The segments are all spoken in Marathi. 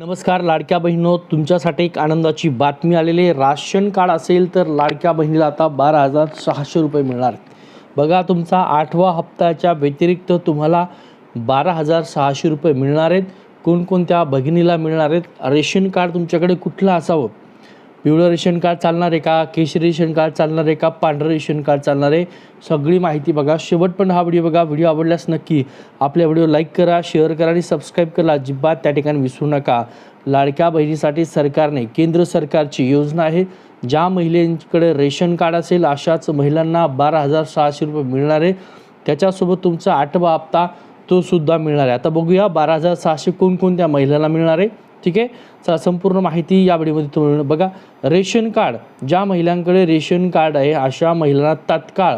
नमस्कार लाडक्या बहिणो तुमच्यासाठी एक आनंदाची बातमी आलेली आहे. राशन कार्ड असेल तर लाडक्या बहिणीला आता बारा हजार सहाशे रुपये मिळणार. आहेत. बघा तुमचा आठवा हप्त्याच्या व्यतिरिक्त तुम्हाला बारा हजार सहाशे रुपये मिळणार आहेत. कोणकोणत्या भगिनीला मिळणार आहेत? रेशन कार्ड तुमच्याकडे कुठलं असावं? पिवळं रेशन कार्ड चालणार आहे का केशरी रेशन कार्ड चालणार आहे का पांढरं रेशन कार्ड चालणार? आहे सगळी माहिती बघा. शेवट पण हा व्हिडिओ बघा. व्हिडिओ आवडल्यास नक्की आपल्या व्हिडिओ लाईक करा शेअर करा आणि सबस्क्राईब करा. अजिबात त्या ठिकाणी विसरू नका. लाडक्या बहिणीसाठी सरकारने केंद्र सरकारची योजना आहे. ज्या महिलेंकडे रेशन कार्ड असेल अशाच महिलांना बारा हजार सहाशे रुपये मिळणार आहे. त्याच्यासोबत तुमचा आठवा हप्ता तो सुद्धा मिळणार आहे. आता बघूया बारा हजार सहाशे कोणकोणत्या महिलांना मिळणार आहे. ठीक आहे? चला संपूर्ण माहिती या व्हिडिओमध्ये तुम्ही बघा रेशन कार्ड ज्या महिलांकडे रेशन कार्ड आहे अशा महिलांना तात्काळ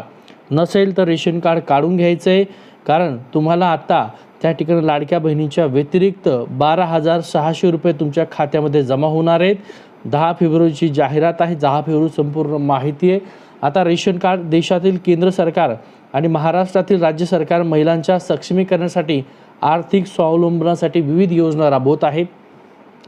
नसेल तर रेशन कार्ड काढून घ्यायचं आहे. कारण तुम्हाला आता त्या ठिकाणी लाडक्या बहिणीच्या व्यतिरिक्त बारा हजार सहाशे रुपये तुमच्या खात्यामध्ये जमा होणार आहेत. दहा फेब्रुवारीची जाहिरात आहे दहा फेब्रुवारी संपूर्ण माहिती आहे. आता रेशन कार्ड देशातील केंद्र सरकार आणि महाराष्ट्रातील राज्य सरकार महिलांच्या सक्षमीकरणासाठी आर्थिक स्वावलंबनासाठी विविध योजना राबवत आहेत.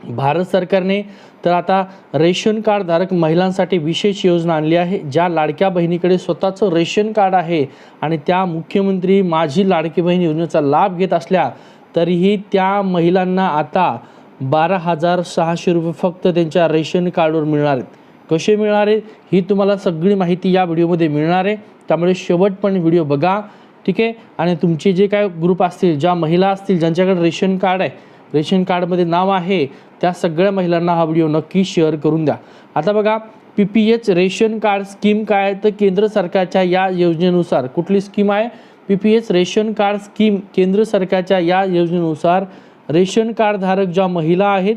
भारत सरकारने तर आता रेशन कार्डधारक महिलांसाठी विशेष योजना आणली आहे ज्या लाडक्या बहिणीकडे स्वतःचं रेशन कार्ड आहे आणि त्या मुख्यमंत्री माझी लाडकी बहीण योजनेचा लाभ घेत असल्या तरीही त्या महिलांना आता बारा हजार सहाशे रुपये फक्त त्यांच्या रेशन कार्डवर मिळणार आहेत. कसे मिळणार आहे ही तुम्हाला सगळी माहिती या व्हिडिओमध्ये मिळणार आहे. त्यामुळे शेवट पण व्हिडिओ बघा ठीक आहे? आणि तुमचे जे काय ग्रुप असतील ज्या महिला असतील ज्यांच्याकडे रेशन कार्ड आहे रेशन कार्डमध्ये नाव आहे त्या सगळ्या महिलांना हा व्हिडिओ नक्की शेअर करून द्या. आता बघा P P H ration card scheme काय आहे? तर केंद्र सरकारच्या या योजनेनुसार कुठली स्कीम आहे? P P H ration card scheme केंद्र सरकारच्या या योजनेनुसार रेशन कार्डधारक ज्या महिला आहेत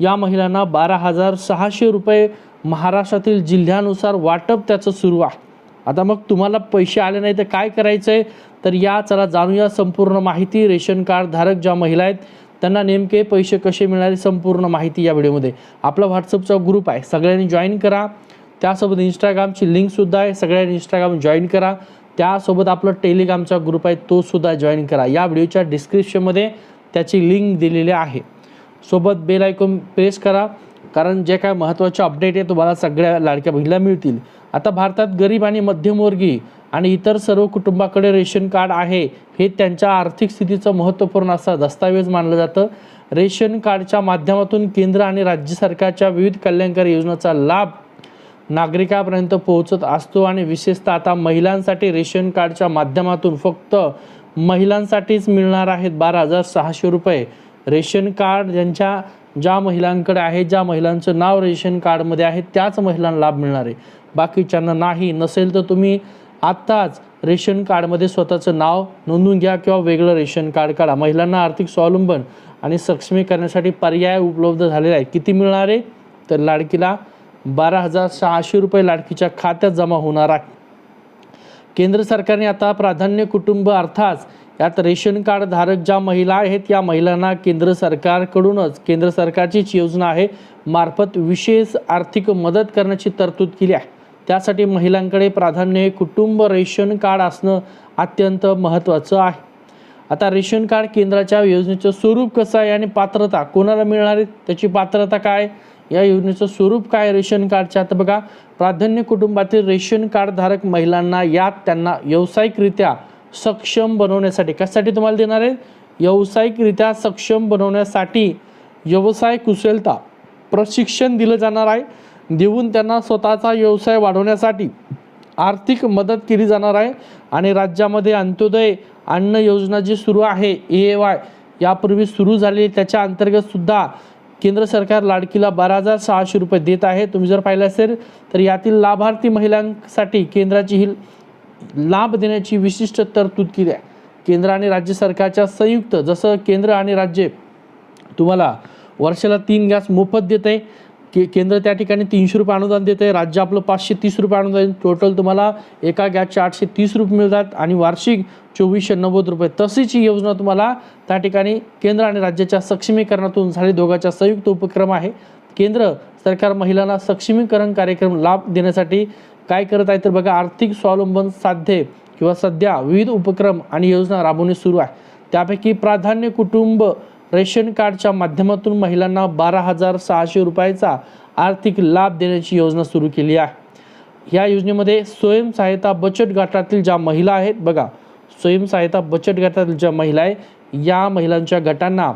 या महिलांना बारा हजार सहाशे रुपये महाराष्ट्रातील जिल्ह्यानुसार वाटप त्याचं सुरू आहे. आता मग तुम्हाला पैसे आले नाही तर काय करायचं आहे तर या चला जाणूया संपूर्ण माहिती. रेशन कार्डधारक ज्या महिला आहेत त्यांना नेमके पैसे कसे मिळाले संपूर्ण माहिती या व्हिडिओमध्ये. आपला व्हॉट्सअपचा ग्रुप आहे. सगळ्यांनी जॉईन करा. त्यासोबत इंस्टाग्रामची लिंकसुद्धा आहे. सगळ्यांनी इंस्टाग्राम जॉईन करा. त्यासोबत आपला टेलिग्रामचा ग्रुप आहे. तोसुद्धा जॉईन करा. या व्हिडिओच्या डिस्क्रिप्शनमध्ये त्याची लिंक दिलेली आहे. सोबत बेल आयकॉन प्रेस करा. कारण जे काय महत्त्वाचे अपडेट आहे तुम्हाला सगळ्या लाडक्या बहिणीला मिळतील. आता भारतात गरीब आणि मध्यमवर्गीय आणि इतर सर्व कुटुंबाकडे रेशन कार्ड आहे हे त्यांच्या आर्थिक स्थितीचं महत्त्वपूर्ण असा दस्तावेज मानलं जातं. रेशन कार्डच्या माध्यमातून केंद्र आणि राज्य सरकारच्या विविध कल्याणकारी योजनांचा लाभ नागरिकापर्यंत पोहोचत असतो आणि विशेषतः आता महिलांसाठी रेशन कार्डच्या माध्यमातून फक्त महिलांसाठीच मिळणार आहेत बारा हजार सहाशे रुपये. रेशन कार्ड ज्यांच्या ज्या महिलांकडे आहे ज्या महिलांचं नाव रेशन कार्डमध्ये आहे त्याच महिलांना लाभ मिळणार आहे. बाकीच्यांना नाही नसेल तर तुम्ही आत्ताच रेशन कार्डमध्ये स्वतःचं नाव नोंदवून घ्या किंवा वेगळं रेशन कार्ड काढा. महिलांना आर्थिक स्वावलंबन आणि सक्षमी करण्यासाठी पर्याय उपलब्ध झालेले आहे. किती मिळणार आहे? तर लाडकीला बारा हजार सहाशे रुपये लाडकीच्या खात्यात जमा होणार आहे. केंद्र सरकारने आता प्राधान्य कुटुंब अर्थात यात रेशन कार्ड धारक ज्या महिला आहेत या महिलांना केंद्र सरकारकडूनच केंद्र सरकारचीच योजना आहे मार्फत विशेष आर्थिक मदत करण्याची तरतूद केली आहे. त्यासाठी महिलांकडे प्राधान्य कुटुंब रेशन कार्ड असणं अत्यंत महत्त्वाचं आहे. आता रेशन कार्ड केंद्राच्या योजनेचं स्वरूप कसं आहे आणि पात्रता कोणाला मिळणार आहे त्याची पात्रता काय या योजनेचं स्वरूप काय रेशन कार्डच्या? आता बघा प्राधान्य कुटुंबातील रेशन कार्डधारक महिलांना यात त्यांना व्यावसायिकरित्या सक्षम बनवण्यासाठी. कशासाठी तुम्हाला देणार आहे? व्यावसायिकरित्या सक्षम बनवण्यासाठी. व्यवसाय कुशलता. प्रशिक्षण दिलं जाणार आहे. देऊन त्यांना स्वतःचा व्यवसाय वाढवण्यासाठी आर्थिक मदत केली जाणार आहे. आणि राज्यामध्ये अंत्योदय अन्न योजना जी सुरू आहे ए वाय यापूर्वी सुरू झाली त्याच्या अंतर्गत सुद्धा केंद्र सरकार लाडकीला बारा हजार सहाशे रुपये देत आहे. तुम्ही जर पाहिलं असेल तर यातील लाभार्थी महिलांसाठी केंद्राची ही लाभ देण्याची विशिष्ट तरतूद केली आहे. केंद्र आणि राज्य सरकारच्या संयुक्त जसं केंद्र आणि राज्य तुम्हाला वर्षाला तीन गॅस मोफत देत आहे. के केंद्र त्या ठिकाणी तीनशे रुपये अनुदान देत आहे. राज्य आपलं पाचशे तीस रुपये अनुदान टोटल तुम्हाला एका गॅसचे आठशे तीस रुपये मिळतात आणि वार्षिक चोवीसशे नव्वद रुपये. तशीच ही योजना तुम्हाला त्या ठिकाणी केंद्र आणि राज्याच्या सक्षमीकरणातून झाले. दोघांचा संयुक्त उपक्रम आहे. केंद्र सरकार महिलांना सक्षमीकरण कार्यक्रम लाभ देण्यासाठी काय करत आहे तर बघा आर्थिक स्वावलंबन साध्य किंवा सध्या विविध उपक्रम आणि योजना राबवणे सुरू आहे. त्यापैकी प्राधान्य कुटुंब रेशन कार्डच्या माध्यमातून महिलांना बारा हजार सहाशे रुपयाचा आर्थिक लाभ देण्याची योजना सुरू केली आहे. या योजनेमध्ये स्वयंसहायता बचत गटातील ज्या महिला आहेत बघा स्वयंसहायता बचत गटातील ज्या महिला आहे या महिलांच्या गटांना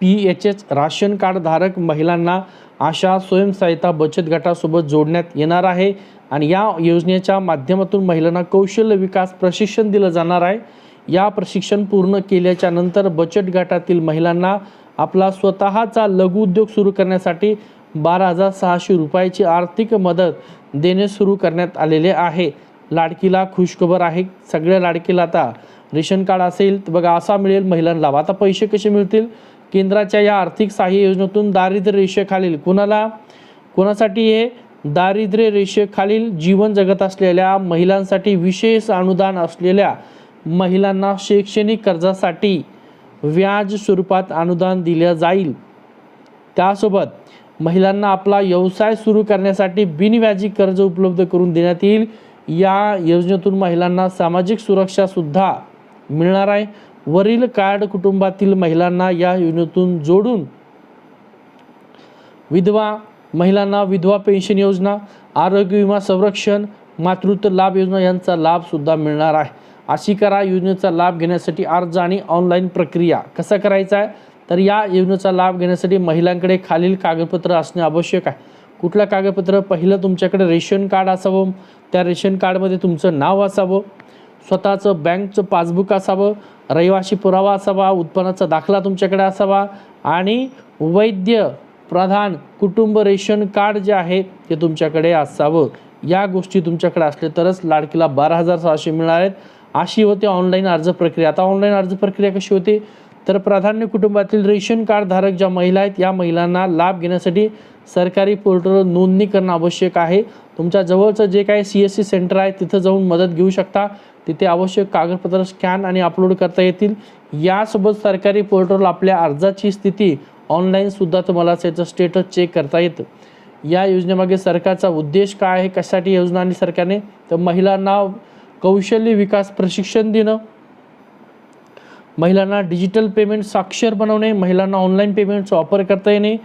P H H ration card धारक महिलांना अशा स्वयंसहायता बचत गटासोबत जोडण्यात येणार आहे आणि या योजनेच्या माध्यमातून महिलांना कौशल्य विकास प्रशिक्षण दिलं जाणार आहे. या प्रशिक्षण पूर्ण केल्याच्यानंतर बचत गटातील महिलांना आपला स्वतःचा लघु उद्योग सुरू करण्यासाठी बारा हजार सहाशे रुपयाची आर्थिक मदत देणे सुरू करण्यात आलेले आहे. लाडकीला खुशखबर आहे. सगळ्या लाडकीला आता रेशन कार्ड असेल तर बघा असा मिळेल महिलांना. लाभ आता पैसे कसे मिळतील? केंद्राच्या या आर्थिक सहाय्य योजनेतून दारिद्र्य रेषेखालील कुणाला? कोणासाठी हे? दारिद्र्य रेषेखालील जीवन जगत असलेल्या महिलांसाठी विशेष अनुदान असलेल्या महिलांना शैक्षणिक कर्जासाठी व्याज स्वरूपात अनुदान दिले जाईल. त्यासोबत महिलांना आपला व्यवसाय सुरू करण्यासाठी बिनव्याजी कर्ज उपलब्ध करून देण्यात येईल. या योजनेतून महिलांना सामाजिक सुरक्षासुद्धा मिळणार आहे. वरील कार्ड कुटुंबातील महिलांना या योजनेतून जोडून विधवा महिलांना विधवा पेन्शन योजना आरोग्य विमा संरक्षण मातृत्व लाभ योजना यांचा लाभ सुद्धा मिळणार आहे. अशी करा योजनेचा लाभ घेण्यासाठी अर्ज आणि ऑनलाईन प्रक्रिया कसा करायचा आहे? तर या योजनेचा लाभ घेण्यासाठी महिलांकडे खालील कागदपत्र असणे आवश्यक आहे. कुठलं कागदपत्र? पहिलं तुमच्याकडे रेशन कार्ड असावं. त्या रेशन कार्डमध्ये तुमचं नाव असावं. स्वतःचं बँकचं पासबुक असावं रहिवाशी पुरावा असावा उत्पन्नाचा दाखला तुमच्याकडे असावा आणि वैद्य प्रधान कुटुंब रेशन कार्ड जे आहे ते तुमच्याकडे असावं. या गोष्टी तुमच्याकडे असले तरच लाडकीला बारा हजार सहाशे मिळणार आहेत. अशी होते ऑनलाईन अर्ज प्रक्रिया. आता ऑनलाईन अर्ज प्रक्रिया कशी होते? तर प्राधान्य कुटुंबातील रेशन कार्ड धारक ज्या महिला आहेत या महिलांना लाभ घेण्यासाठी सरकारी पोर्टलवर नोंदणी करणं आवश्यक आहे. तुमच्या जवळचं जे काही सी एस सी सेंटर आहे तिथं जाऊन मदत घेऊ शकता. तिथे आवश्यक कागदपत्र स्कॅन आणि अपलोड करता येतील. यासोबत सरकारी पोर्टलवर आपल्या अर्जाची स्थिती ऑनलाईनसुद्धा तुम्हाला त्याचं स्टेटस चेक करता येतं. या योजनेमागे सरकारचा उद्देश काय आहे? कशासाठी योजना आणि सरकारने? तर महिलांना कौशल्य विकास प्रशिक्षण देणं महिलांना डिजिटल पेमेंट साक्षर बनवणे महिलांना ऑनलाईन पेमेंटचा वापर करता येणे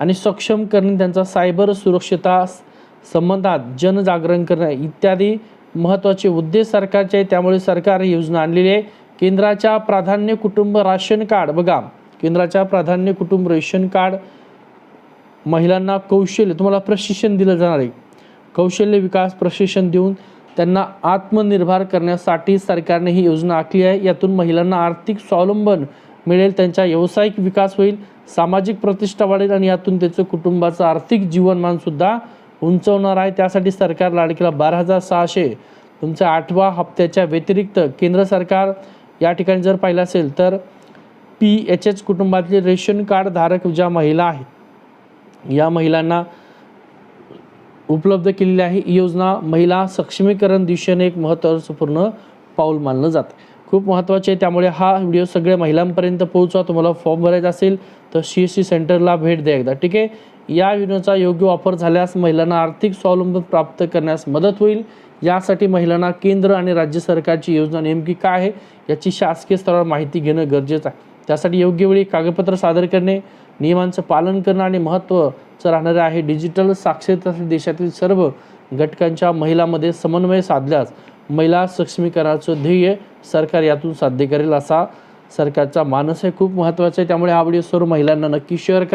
आणि सक्षम करणे त्यांचा सायबर सुरक्षता संबंधात जनजागरण करणे इत्यादी महत्त्वाचे उद्देश सरकारचे आहे त्यामुळे सरकार ही योजना आणलेली आहे. केंद्राच्या प्राधान्य कुटुंब राशन कार्ड बघा. केंद्राच्या प्राधान्य कुटुंब रेशन कार्ड महिलांना कौशल्य तुम्हाला प्रशिक्षण दिलं जाणार आहे. कौशल्य विकास प्रशिक्षण देऊन त्यांना आत्मनिर्भर करण्यासाठी सरकारने ही योजना आखली आहे. यातून महिलांना आर्थिक स्वावलंबन मिळेल त्यांचा व्यावसायिक विकास होईल सामाजिक प्रतिष्ठा वाढेल आणि यातून त्याचं कुटुंबाचं आर्थिक जीवनमानसुद्धा उंचवणार आहे. त्यासाठी सरकार लाडकीला बारा हजार सहाशे तुमच्या आठवा हप्त्याच्या व्यतिरिक्त केंद्र सरकार या ठिकाणी जर पाहिलं असेल तर पी एच एच कुटुंबातले रेशन कार्ड धारक ज्या महिला आहेत या महिलांना उपलब्ध केलेली आहे. ही योजना महिला सक्षमीकरण दिशेने एक महत्त्वपूर्ण पाऊल मानलं जातं. खूप महत्त्वाचे आहे. त्यामुळे हा व्हिडिओ सगळ्या महिलांपर्यंत पोहोचवा. तुम्हाला फॉर्म भरायचा असेल तर सी एस सी सेंटरला भेट द्या एकदा. ठीक आहे? या योजनेचा योग्य वापर झाल्यास महिलांना आर्थिक स्वावलंबन प्राप्त करण्यास मदत होईल. यासाठी महिलांना केंद्र आणि राज्य सरकारची योजना नेमकी काय आहे याची शासकीय स्तरावर माहिती घेणं गरजेचं आहे. त्यासाठी योग्य वेळी कागदपत्र सादर करणे नियमांचं पालन करणं आणि महत्त्वाचं राहणारे आहे. डिजिटल साक्षरतेसाठी देशातील सर्व घटकांच्या महिलांमध्ये समन्वय साधल्यास महिला सक्षमीकरणाचं ध्येय सरकार यातून साध्य करेल असा सरकारचा मानस आहे. खूप महत्त्वाचा आहे. त्यामुळे हा व्हिडिओ सर्व महिलांना नक्की शेअर करा.